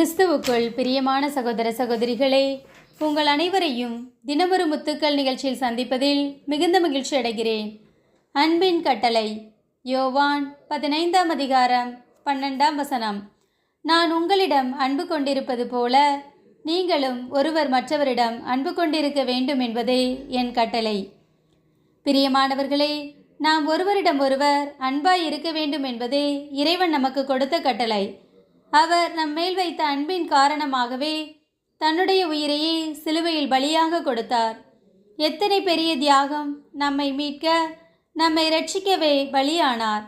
கிறிஸ்துவுக்குள் பிரியமான சகோதர சகோதரிகளே உங்கள் அனைவரையும் தினமொரு முத்துக்கள் நிகழ்ச்சியில் சந்திப்பதில் மிகுந்த மகிழ்ச்சி அடைகிறேன். அன்பின் கட்டளை யோவான் பதினைந்தாம் அதிகாரம் பன்னெண்டாம் வசனம். நான் உங்களிடம் அன்பு கொண்டிருப்பது போல நீங்களும் ஒருவர் மற்றவரிடம் அன்பு கொண்டிருக்க வேண்டும் என்பதே என் கட்டளை. பிரியமானவர்களே நாம் ஒருவரிடம் ஒருவர் அன்பாய் இருக்க வேண்டும் என்பதே இறைவன் நமக்கு கொடுத்த கட்டளை. அவர் நம் மேல் வைத்த அன்பின் காரணமாகவே தன்னுடைய உயிரையே சிலுவையில் பலியாக கொடுத்தார். எத்தனை பெரிய தியாகம் நம்மை மீட்க நம்மை ரட்சிக்கவே பலியானார்.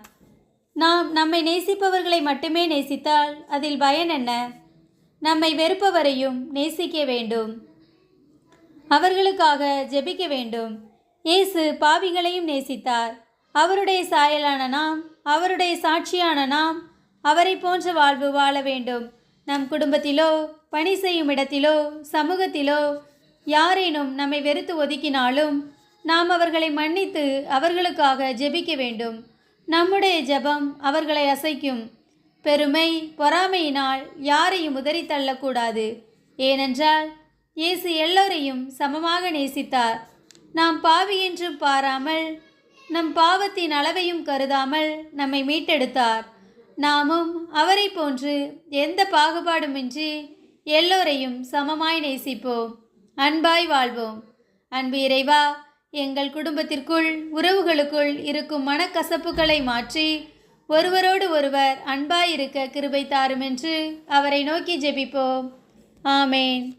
நாம் நம்மை நேசிப்பவர்களை மட்டுமே நேசித்தால் அதில் பயன் என்ன? நம்மை வெறுப்பவரையும் நேசிக்க வேண்டும். அவர்களுக்காக ஜெபிக்க வேண்டும். இயேசு பாவிகளையும் நேசித்தார். அவருடைய சாயலான நாம் அவருடைய சாட்சியான நாம் அவரை போன்ற வாழ்வு வாழ வேண்டும். நம் குடும்பத்திலோ பணி செய்யும் இடத்திலோ சமூகத்திலோ யாரேனும் நம்மை வெறுத்து ஒதுக்கினாலும் நாம் அவர்களை மன்னித்து அவர்களுக்காக ஜெபிக்க வேண்டும். நம்முடைய ஜெபம் அவர்களை அசைக்கும். பெருமை பொறாமையினால் யாரையும் உதறி தள்ளக்கூடாது ஏனென்றால் இயேசு எல்லோரையும் சமமாக நேசித்தார். நாம் பாவி என்றும் பாராமல் நம் பாவத்தின் அளவையும் கருதாமல் நம்மை மீட்டெடுத்தார். நாமும் அவரை போன்று எந்த பாகுபாடுமின்றி எல்லோரையும் சமமாய் நேசிப்போம். அன்பாய் வாழ்வோம். அன்பு இறைவா எங்கள் குடும்பத்திற்குள் உறவுகளுக்குள் இருக்கும் மனக்கசப்புகளை மாற்றி ஒருவரோடு ஒருவர் அன்பாய் இருக்க கிருபை தாரும் என்று அவரை நோக்கி ஜெபிப்போம். ஆமேன்.